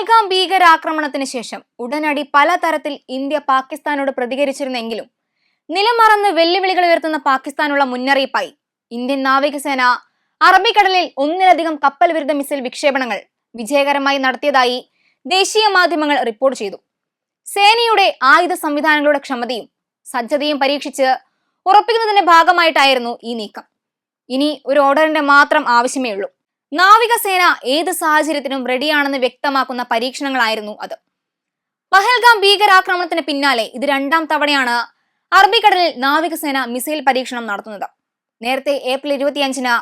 പഹൽഗാം ഭീകരാക്രമണത്തിന് ശേഷം. ഉടനടി പലതരത്തിൽ ഇന്ത്യ പാകിസ്ഥാനോട് പ്രതികരിച്ചിരുന്നെങ്കിലും നിലമറന്ന് വെല്ലുവിളികൾ ഉയർത്തുന്ന പാകിസ്ഥാനുള്ള മുന്നറിയിപ്പായി. ഇന്ത്യൻ നാവികസേന അറബിക്കടലിൽ ഒന്നിലധികം കപ്പൽ വിരുദ്ധ മിസൈൽ വിക്ഷേപണങ്ങൾ വിജയകരമായി നടത്തിയതായി ദേശീയ മാധ്യമങ്ങൾ റിപ്പോർട്ട് ചെയ്തു. സേനയുടെ ആയുധ സംവിധാനങ്ങളുടെ ക്ഷമതയും സജ്ജതയും പരീക്ഷിച്ച് ഉറപ്പിക്കുന്നതിന്റെ ഭാഗമായിട്ടായിരുന്നു ഈ നീക്കം. ഇനി ഒരു ഓർഡറിന്റെ മാത്രം ആവശ്യമേ ഉള്ളൂ. നാവികസേന ഏത് സാഹചര്യത്തിനും റെഡിയാണെന്ന് വ്യക്തമാക്കുന്ന പരീക്ഷണങ്ങളായിരുന്നു അത്. പഹൽഗാം ഭീകരാക്രമണത്തിന് പിന്നാലെ ഇത് രണ്ടാം തവണയാണ് അറബിക്കടലിൽ നാവികസേന മിസൈൽ പരീക്ഷണം നടത്തുന്നത്. നേരത്തെ ഏപ്രിൽ ഇരുപത്തിയഞ്ചിന്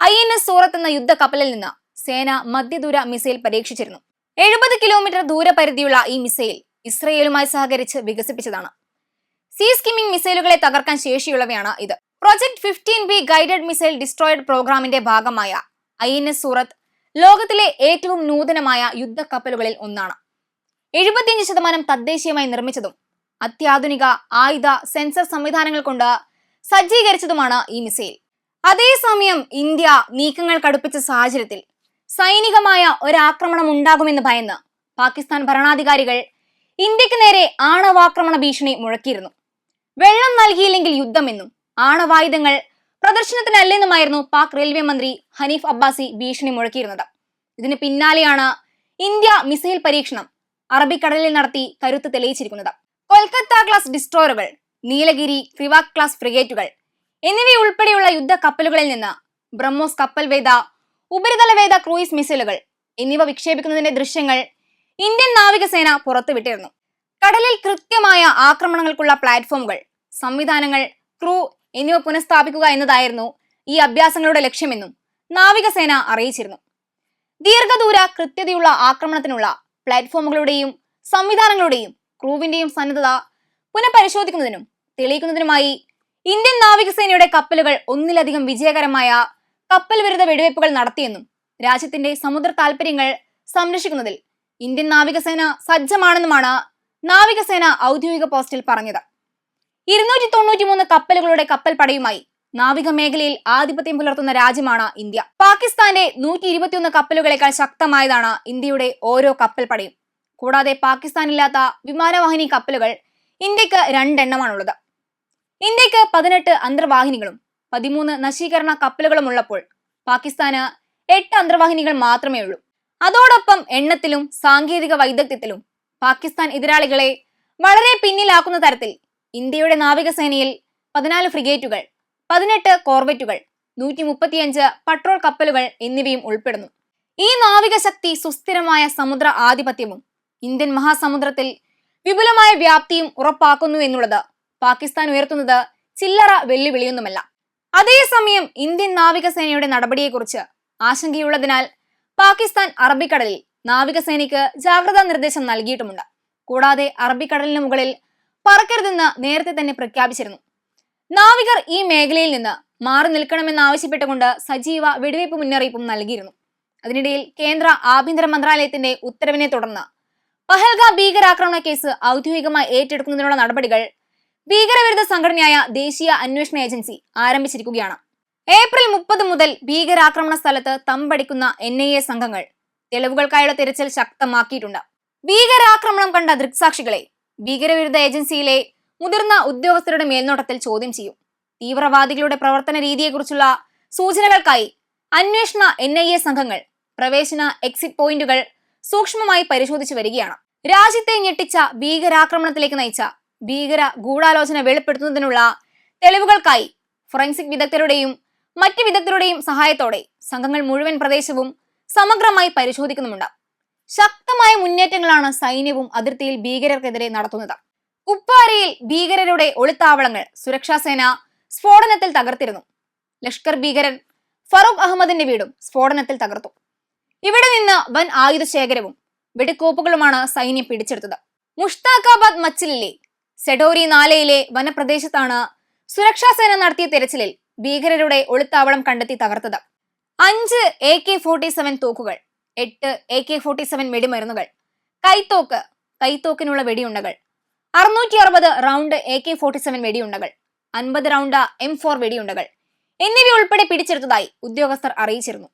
ഐ എൻ എസ് സൂറത്ത് എന്ന യുദ്ധക്കപ്പലിൽ നിന്ന് സേന മധ്യദൂര മിസൈൽ പരീക്ഷിച്ചിരുന്നു. എഴുപത് കിലോമീറ്റർ ദൂരപരിധിയുള്ള ഈ മിസൈൽ ഇസ്രയേലുമായി സഹകരിച്ച് വികസിപ്പിച്ചതാണ്. സീ സ്കിമ്മിംഗ് മിസൈലുകളെ തകർക്കാൻ ശേഷിയുള്ളവയാണ് ഇത്. Project fifteen B guided missile destroyer പ്രോഗ്രാമിന്റെ ഭാഗമായ ഐ എൻ എസ് സൂറത്ത് ലോകത്തിലെ ഏറ്റവും നൂതനമായ യുദ്ധക്കപ്പലുകളിൽ ഒന്നാണ്. എഴുപത്തിയഞ്ച് ശതമാനം തദ്ദേശീയമായി നിർമ്മിച്ചതും അത്യാധുനിക ആയുധ സെൻസർ സംവിധാനങ്ങൾ കൊണ്ട് സജ്ജീകരിച്ചതുമാണ് ഈ മിസൈൽ. അതേസമയം ഇന്ത്യ നീക്കങ്ങൾ കടുപ്പിച്ച സാഹചര്യത്തിൽ സൈനികമായ ഒരാക്രമണം ഉണ്ടാകുമെന്ന് ഭയന്ന് പാകിസ്ഥാൻ ഭരണാധികാരികൾ ഇന്ത്യയ്ക്ക് നേരെ ആണവാക്രമണ ഭീഷണി മുഴക്കിയിരുന്നു. വെള്ളം നൽകിയില്ലെങ്കിൽ യുദ്ധമെന്നും ആണവായുധങ്ങൾ പ്രദർശനത്തിനല്ലെന്നുമായിരുന്നു പാക് റെയിൽവേ മന്ത്രി ഹനീഫ് അബ്ബാസി ഭീഷണി മുഴക്കിയിരുന്നത്. ഇതിന് പിന്നാലെയാണ് ഇന്ത്യ മിസൈൽ പരീക്ഷണം അറബിക്കടലിൽ നടത്തി കരുത്ത് തെളിയിച്ചിരിക്കുന്നത്. കൊൽക്കത്ത ക്ലാസ് ഡിസ്ട്രോയറുകൾ നീലഗിരി ക്രിവാക് ക്ലാസ് ഫ്രിഗേറ്റുകൾ എന്നിവയുൾപ്പെടെയുള്ള യുദ്ധ കപ്പലുകളിൽ നിന്ന് ബ്രഹ്മോസ് കപ്പൽ വേദ ഉപരിതല വേദ ക്രൂയിസ് മിസൈലുകൾ എന്നിവ വിക്ഷേപിക്കുന്നതിന്റെ ദൃശ്യങ്ങൾ ഇന്ത്യൻ നാവികസേന പുറത്തുവിട്ടിരുന്നു. കടലിൽ കൃത്യമായ ആക്രമണങ്ങൾക്കുള്ള പ്ലാറ്റ്ഫോമുകൾ സംവിധാനങ്ങൾ ക്രൂ എന്നിവ പുനഃസ്ഥാപിക്കുക എന്നതായിരുന്നു ഈ അഭ്യാസങ്ങളുടെ ലക്ഷ്യമെന്നും നാവികസേന അറിയിച്ചിരുന്നു. ദീർഘദൂര കൃത്യതയുള്ള ആക്രമണത്തിനുള്ള പ്ലാറ്റ്ഫോമുകളുടെയും സംവിധാനങ്ങളുടെയും ക്രൂവിന്റെയും സന്നദ്ധത പുനഃപരിശോധിക്കുന്നതിനും തെളിയിക്കുന്നതിനുമായി ഇന്ത്യൻ നാവികസേനയുടെ കപ്പലുകൾ ഒന്നിലധികം വിജയകരമായ കപ്പൽ വിരുദ്ധ വെടിവയ്പ്പുകൾ നടത്തിയെന്നും രാജ്യത്തിന്റെ സമുദ്ര താൽപര്യങ്ങൾ സംരക്ഷിക്കുന്നതിൽ ഇന്ത്യൻ നാവികസേന സജ്ജമാണെന്നുമാണ് നാവികസേന ഔദ്യോഗിക പോസ്റ്റിൽ പറഞ്ഞത്. ഇരുന്നൂറ്റി തൊണ്ണൂറ്റി മൂന്ന് കപ്പലുകളുടെ കപ്പൽ പടയുമായി നാവിക മേഖലയിൽ ആധിപത്യം പുലർത്തുന്ന രാജ്യമാണ് ഇന്ത്യ. പാകിസ്ഥാന്റെ നൂറ്റി ഇരുപത്തിയൊന്ന് കപ്പലുകളെക്കാൾ ശക്തമായതാണ് ഇന്ത്യയുടെ ഓരോ കപ്പൽ പടയും കൂടാതെ പാകിസ്ഥാനില്ലാത്ത വിമാനവാഹിനി കപ്പലുകൾ ഇന്ത്യയ്ക്ക് രണ്ടെണ്ണമാണുള്ളത്. ഇന്ത്യയ്ക്ക് പതിനെട്ട് അന്തർവാഹിനികളും പതിമൂന്ന് നശീകരണ കപ്പലുകളും ഉള്ളപ്പോൾ പാകിസ്ഥാന് എട്ട് അന്തർവാഹിനികൾ മാത്രമേ ഉള്ളൂ. അതോടൊപ്പം എണ്ണത്തിലും സാങ്കേതിക വൈദഗ്ധ്യത്തിലും പാകിസ്ഥാൻ എതിരാളികളെ വളരെ പിന്നിലാക്കുന്ന തരത്തിൽ ഇന്ത്യയുടെ നാവികസേനയിൽ പതിനാല് ഫ്രിഗേറ്റുകൾ പതിനെട്ട് കോർവെറ്റുകൾ നൂറ്റി മുപ്പത്തിയഞ്ച് പട്രോൾ കപ്പലുകൾ എന്നിവയും ഉൾപ്പെടുന്നു. ഈ നാവികശക്തി സുസ്ഥിരമായ സമുദ്ര ആധിപത്യവും ഇന്ത്യൻ മഹാസമുദ്രത്തിൽ വിപുലമായ വ്യാപ്തിയും ഉറപ്പാക്കുന്നു എന്നുള്ളത് പാകിസ്ഥാൻ ഉയർത്തുന്നത് ചില്ലറ വെല്ലുവിളിയൊന്നുമല്ല. അതേസമയം ഇന്ത്യൻ നാവികസേനയുടെ നടപടിയെക്കുറിച്ച് ആശങ്കയുള്ളതിനാൽ പാകിസ്ഥാൻ അറബിക്കടലിൽ നാവികസേനയ്ക്ക് ജാഗ്രതാ നിർദ്ദേശം നൽകിയിട്ടുമുണ്ട്. കൂടാതെ അറബിക്കടലിന് മുകളിൽ പറക്കരുതെന്ന് നേരത്തെ തന്നെ പ്രഖ്യാപിച്ചിരുന്നു. നാവികർ ഈ മേഖലയിൽ നിന്ന് മാറി നിൽക്കണമെന്നാവശ്യപ്പെട്ടുകൊണ്ട് സജീവ വെടിവയ്പ് മുന്നറിയിപ്പും നൽകിയിരുന്നു. അതിനിടയിൽ കേന്ദ്ര ആഭ്യന്തര മന്ത്രാലയത്തിന്റെ ഉത്തരവിനെ തുടർന്ന് പഹൽഗാം ഭീകരാക്രമണ കേസ് ഔദ്യോഗികമായി ഏറ്റെടുക്കുന്നതിനുള്ള നടപടികൾ ഭീകരവിരുദ്ധ സംഘടനയായ ദേശീയ അന്വേഷണ ഏജൻസി ആരംഭിച്ചിരിക്കുകയാണ്. ഏപ്രിൽ മുപ്പത് മുതൽ ഭീകരാക്രമണ സ്ഥലത്ത് തമ്പടിക്കുന്ന എൻ ഐ എ സംഘങ്ങൾ തെളിവുകൾക്കായുള്ള തിരച്ചിൽ ശക്തമാക്കിയിട്ടുണ്ട്. ഭീകരാക്രമണം കണ്ട ദൃക്സാക്ഷികളെ ഭീകരവിരുദ്ധ ഏജൻസിയിലെ മുതിർന്ന ഉദ്യോഗസ്ഥരുടെ മേൽനോട്ടത്തിൽ ചോദ്യം ചെയ്യും. തീവ്രവാദികളുടെ പ്രവർത്തന രീതിയെക്കുറിച്ചുള്ള സൂചനകൾക്കായി അന്വേഷണ എൻ ഐ എ സംഘങ്ങൾ പ്രവേശന എക്സിറ്റ് പോയിന്റുകൾ സൂക്ഷ്മമായി പരിശോധിച്ചു വരികയാണ്. രാജ്യത്തെ ഞെട്ടിച്ച ഭീകരാക്രമണത്തിലേക്ക് നയിച്ച ഭീകര ഗൂഢാലോചന വെളിപ്പെടുത്തുന്നതിനുള്ള തെളിവുകൾക്കായി ഫോറൻസിക് വിദഗ്ധരുടെയും മറ്റ് വിദഗ്ധരുടെയും സഹായത്തോടെ സംഘങ്ങൾ മുഴുവൻ പ്രദേശവും സമഗ്രമായി പരിശോധിക്കുന്നുമുണ്ട്. ശക്തമായ മുന്നേറ്റങ്ങളാണ് സൈന്യവും അതിർത്തിയിൽ ഭീകരർക്കെതിരെ നടത്തുന്നത്. കുപ്വാരയിൽ ഭീകരരുടെ ഒളിത്താവളങ്ങൾ സുരക്ഷാസേന സ്ഫോടനത്തിൽ തകർത്തിരുന്നു. ലഷ്കർ ഭീകരൻ ഫറൂഖ് അഹമ്മദിന്റെ വീടും സ്ഫോടനത്തിൽ തകർത്തു. ഇവിടെ നിന്ന് വൻ ആയുധ ശേഖരവും വെടിക്കോപ്പുകളുമാണ് സൈന്യം പിടിച്ചെടുത്തത്. മുഷ്താഖാബാദ് മച്ചിലിലെ സെഡോരി നാലയിലെ വനപ്രദേശത്താണ് സുരക്ഷാസേന നടത്തിയ തെരച്ചിലിൽ ഭീകരരുടെ ഒളിത്താവളം കണ്ടെത്തി തകർത്തത്. അഞ്ച് എ കെ ഫോർട്ടി സെവൻ തോക്കുകൾ എട്ട് എ കെ ഫോർട്ടി സെവൻ വെടിമരുന്നുകൾ. കൈത്തോക്ക് കൈത്തോക്കിനുള്ള വെടിയുണ്ടകൾ. അറുന്നൂറ്റി അറുപത് round A K forty seven വെടിയുണ്ടകൾ. അൻപത് റൗണ്ട് എം ഫോർ വെടിയുണ്ടകൾ. എന്നിവ ഉൾപ്പെടെ പിടിച്ചെടുത്തതായി ഉദ്യോഗസ്ഥർ അറിയിച്ചിരുന്നു.